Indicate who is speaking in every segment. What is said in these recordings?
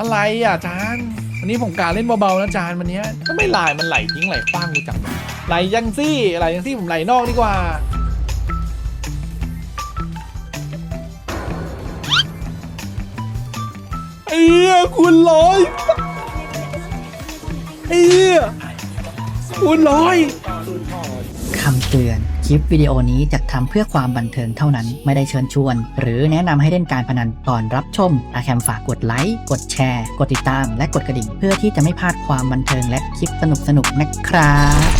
Speaker 1: อะไรอะจานวันนี้ผมการเล่นเบาๆนะจานวันนี้ก็ไม่ไหลมันไหลทิ้งไหลคว้างกูจังไหลยังซี่ไหลยังซี่ผมไหลนอกดีกว่าไอ้เหี้ยคุณร้อยไอ้เหี้ยคุณร้อย
Speaker 2: คำเตือน คลิปวิดีโอนี้จัดทำเพื่อความบันเทิงเท่านั้น ไม่ได้เชิญชวน หรือแนะนำให้เล่นการพนันก่อนรับชม อาแคมฝากกดไลค์ กดแชร์ กดติดตาม และกดกระดิ่ง เพื่อที่จะไม่พลาดความบันเทิงและคลิปสนุกๆนะครับ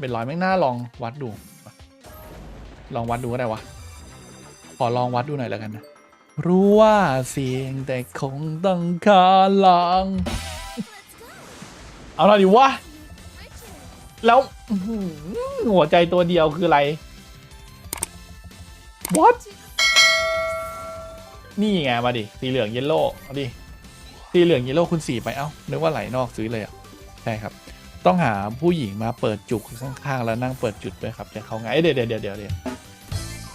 Speaker 1: เป็นร้อยแม่งน่าลองวัดดู ลองวัดดูก็ได้วะ ขอลองวัดดูหน่อยแล้วกันนะ รู้ว่าเสียงแต่คงต้องขอลอง เอาหน่อยดิวะ แล้วหัวใจตัวเดียวคืออะไร what นี่ไงมาดิ สีเหลืองเยลโล่เอาดิ สีเหลืองเยลโล่คุณสีไป เอ้า นึกว่าไหลนอกซื้อเลยอะ ใช่ครับ ต้องหาผู้หญิงมาเปิดจุกข้างๆ แล้วนั่งเปิดจุดด้วยครับจะเขาไงเดี๋ยวเดี๋ยวเดี๋ยวเดี๋ยวเดี๋ยว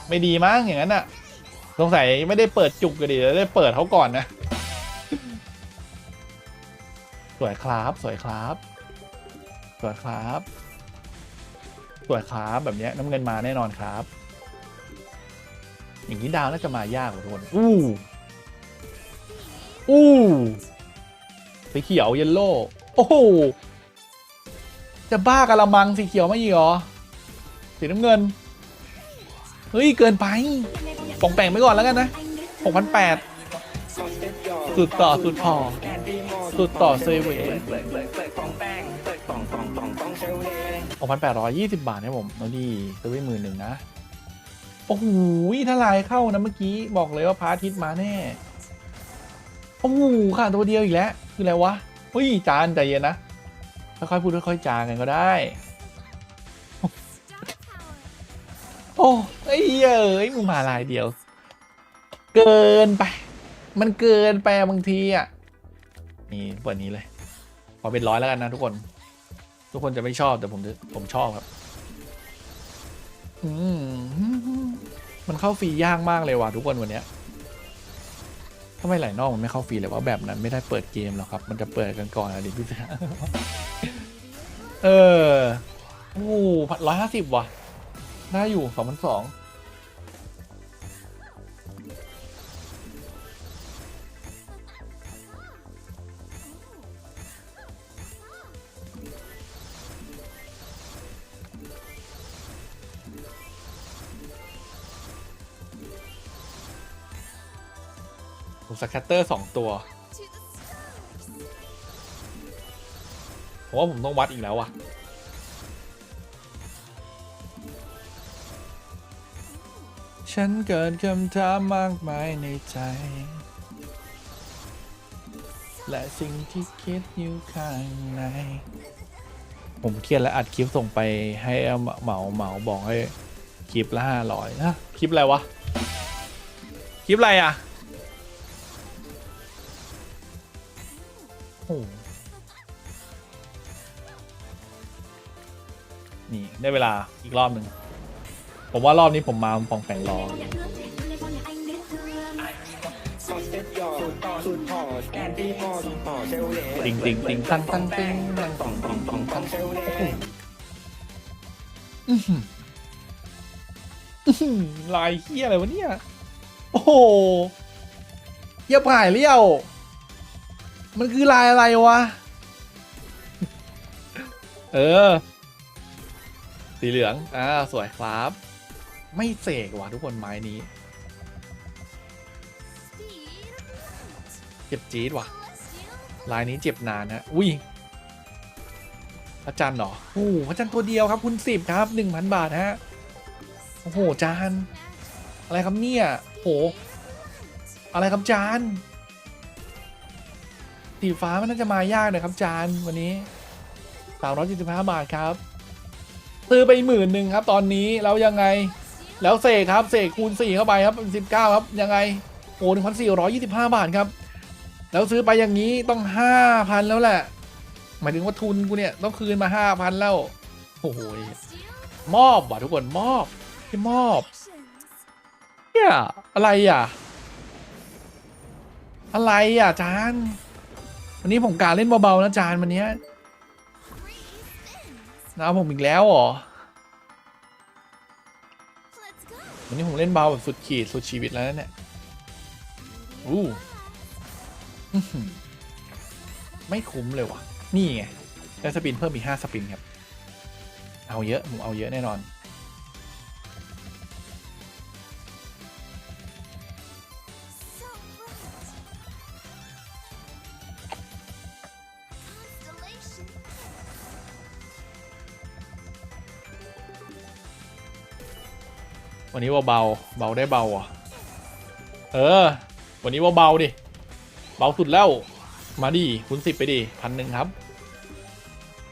Speaker 1: ไม่ดีมั้งอย่างนั้นอะ สงสัยไม่ได้เปิดจุกกันดิเดี๋ยวได้เปิดเขาก่อนนะ สวยครับ สวยครับ สวยครับ สวยครับแบบนี้น้ำเงินมาแน่นอนครับ อย่างนี้ดาวน่าจะมายากกว่าทุกคนอู้อู้สีเขียวเยลโล่โอ้โหจะบ้ากะละมังสีเขียวไม่อีกเหรอสีน้ำเงิน เฮ้ย เกินไปป่องแปงไปก่อนแล้วกันนะหกพันแปดสุดต่อสุดพอสุดต่อเซเว่หกพันแปดร้อยยี่สิบบาทนะผมเอาดีซื้อไปหมื่นหนึ่งนะ โอ้โหถ้าลายเข้านะเมื่อกี้ บอกเลยว่าพระอาทิตมาแน่ โอ้โหค่ะตัวเดียวอีกแล้ว คืออะไรวะ เฮ้ย จานใจเย็นนะ ค่อยๆพูดค่อยๆจากันก็ได้ โอ้ไอ้เยเอ้ยมึงมาลายเดียว เกินไป มันเกินไปบางทีอะนี่เปิดนี้เลยขอเป็นร้อยแล้วกันนะทุกคน ทุกคนจะไม่ชอบแต่ผมผมชอบครับอืมมันเข้าฟรียากมากเลยว่ะทุกคนวันเนี้ยทำไมไหลนอกมันไม่เข้าฟรีเลยว่าแบบนั้นไม่ได้เปิดเกมหรอกครับ มันจะเปิดกันก่อนอะดิพี่จ๊ะเออโอ้ร้อยห้าสิบว่ะ ได้อยู่สองพันสองผมสแคตเตอร์สองตัวผมว่าผมต้องวัดอีกแล้วว่ะ ฉันเกิดคำถามมากมายในใจ และสิ่งที่คิดอยู่ข้างใน ผมเครียดและอัดคลิปส่งไปให้เหมาเหมาบอกให้คลิปละห้าร้อยนะคลิปอะไรวะ คลิปอะไรอะโอ้โหนี่ได้เวลาอีกรอบหนึ่ง ผมว่ารอบนี้ผมมาปองแปงรอติงติงติงตั้งตั้งติงตั้งตั้งติงตั้งตั้งโอ้โหอื้อหืออื้อหือลายเฮียอะไรวะเนี่ย โอ้โหเหี้ยผ่ายเลี้ยว มันคือลายอะไรวะ เออ สีเหลือง อ่า สวยครับ ไม่เสกว่ะทุกคนไม้นี้เจ็บจี๊ดว่ะลายนี้เจ็บนานนะอุ้ยพระจันทร์เหรอโอ้พระจันทร์ตัวเดียวครับคุณสิบครับหนึ่งพันบาทฮะโอ้โหจานอะไรครับเนี่ยโหอะไรครับจานสีฟ้ามันน่าจะมายากนะครับจานวันนี้สามร้อยเจ็ดสิบห้าบาทครับซื้อไปหมื่นหนึ่งครับ ตอนนี้แล้วยังไง แล้วเสกครับเสกคูณสี่เข้าไปครับเป็นสิบเก้าครับ ยังไงโอ้หนึ่งพันสี่ร้อยยี่สิบห้าบาทครับ แล้วซื้อไปอย่างนี้ต้องห้าพันแล้วแหละ หมายถึงว่าทุนกูเนี่ยต้องคืนมาห้าพันแล้วโอ้โหมอบว่ะทุกคนมอบที่มอบเนี่ยอะไรอะ อะไรอะจานวันนี้ผมการเล่นเบาๆนะจานวันนี้นะผมอีกแล้วเหรอ วันนี้ผมเล่นเบาแบบสุดขีดสุดชีวิตแล้วเนี่ยอู้อื้อหือไม่คุ้มเลยว่ะ นี่ไง ได้สปินเพิ่มอีกห้าสปินครับ เอาเยอะผมเอาเยอะแน่นอน วันนี้ว่าเบาเบาได้เบาอะเออ วันนี้ว่าเบาดิ เบาสุดแล้ว มาดิคุณสิบไปดิพันหนึ่งครับ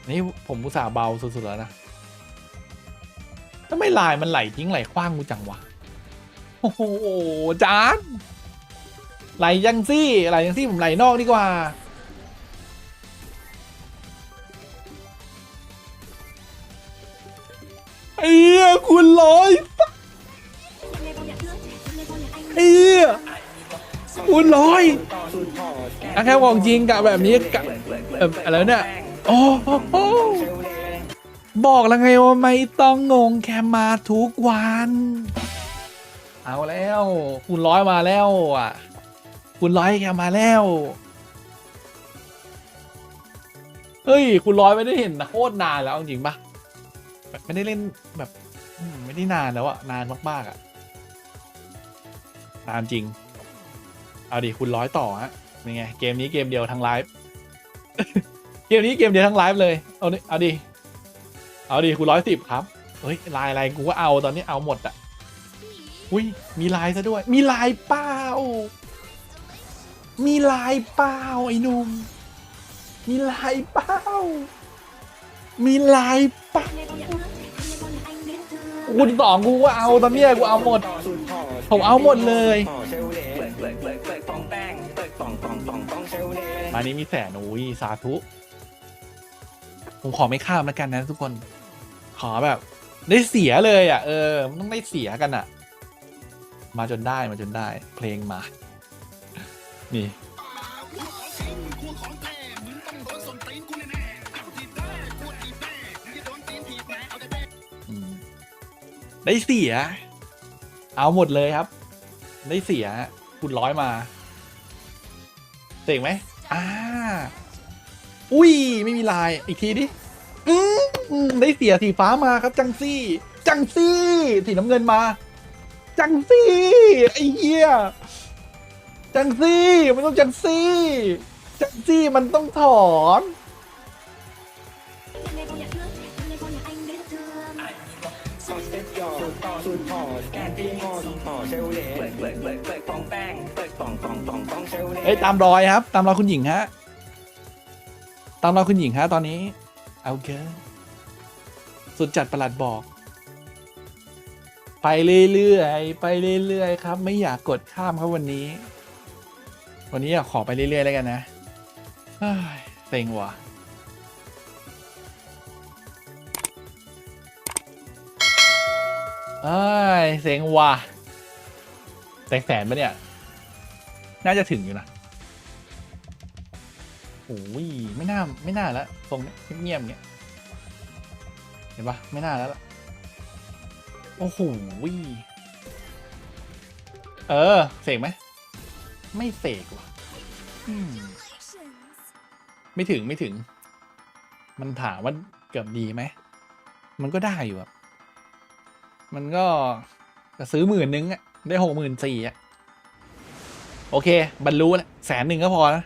Speaker 1: นี่ผมอุตส่าห์เบาสุดๆแล้วนะทำไมลายมันไหลทิ้งไหลคว้างกูจังวะ โอ้โหจานไหลยังซี่ไหลยังซี่ผมไหลนอกดีกว่า ไอ้เหี้ยคุณร้อย ไอ้เหี้ยคุณร้อยอะแค่ของจริงกะแบบนี้กะแบบอะไรเนี่ยโอ้โหบอกแล้วไงว่าไม่ต้องงงแค่มาทุกวัน เอาแล้วคุณร้อยมาแล้วอะคุณร้อยแกมาแล้วเฮ้ยคุณร้อยไม่ได้เห็นนะโคตรนานแล้วจริงปะแบบไม่ได้เล่นแบบไม่ได้นานแล้วอะนานมากๆอะ นานจริง เอาดิคุณร้อยต่อฮะเป็นไงเกมนี้เกมเดียวทั้งไลฟ์ เกมนี้เกมเดียวทั้งไลฟ์เลย เอาดิเอาดิเอาดิคุณร้อยสิบครับ เฮ้ยลายอะไรกูก็เอาตอนนี้เอาหมดอะอุ้ยมีลายซะด้วย มีลายเป้า มีลายเป้าไอ้หนุ่ม มีลายเป้า มีลายเป้าคุณสองกูก็เอาตอนเนี้ยกูเอาหมด ผมเอาหมดเลย มานี้มีแสนอุ้ยสาธุ ผมขอไม่ข้ามแล้วกันนะทุกคน ขอแบบ ได้เสียเลยอะ เออมันต้องได้เสียกันอะ มาจนได้มาจนได้ เพลงมา นี่อืมได้เสีย เอาหมดเลยครับ ได้เสียคุณร้อยมาเจ๋งไหมอ่าอุ้ย ไม่มีลายอีกทีดิอืมได้เสียสีฟ้ามาครับ จังซี่ จังซี่ สีน้ำเงินมา จังซี่ ไอ้เหี้ยจังซี่ มันต้องจังซี่ จังซี่มันต้องถอน เอ้ยตามรอยครับ ตามรอยคุณหญิงฮะตามรอยคุณหญิงฮะตอนนี้ เอาเกินสุดจัดประหลัดบอก ไปเรื่อยๆไปเรื่อยๆครับ ไม่อยากกดข้ามครับวันนี้ วันนี้อยากขอไปเรื่อยๆแล้วกันนะเฮ้ยเซ็งว่ะ เอ้ยเซ็งว่ะแสนแสนปะเนี่ย น่าจะถึงอยู่นะโอ้ยไม่น่าไม่น่าแล้วตรงเนี้ยเงียบๆเงี้ยเห็นปะไม่น่าแล้วล่ะโอ้โหเออ เสกไหม ไม่เสกว่ะไม่ถึงไม่ถึง มันถามว่าเกือบดีไหม มันก็ได้อยู่อะ มันก็จะซื้อหมื่นนึงอะได้หกหมื่นสี่อะโอเค บรรลุแล้วแสนหนึ่งก็พอนะ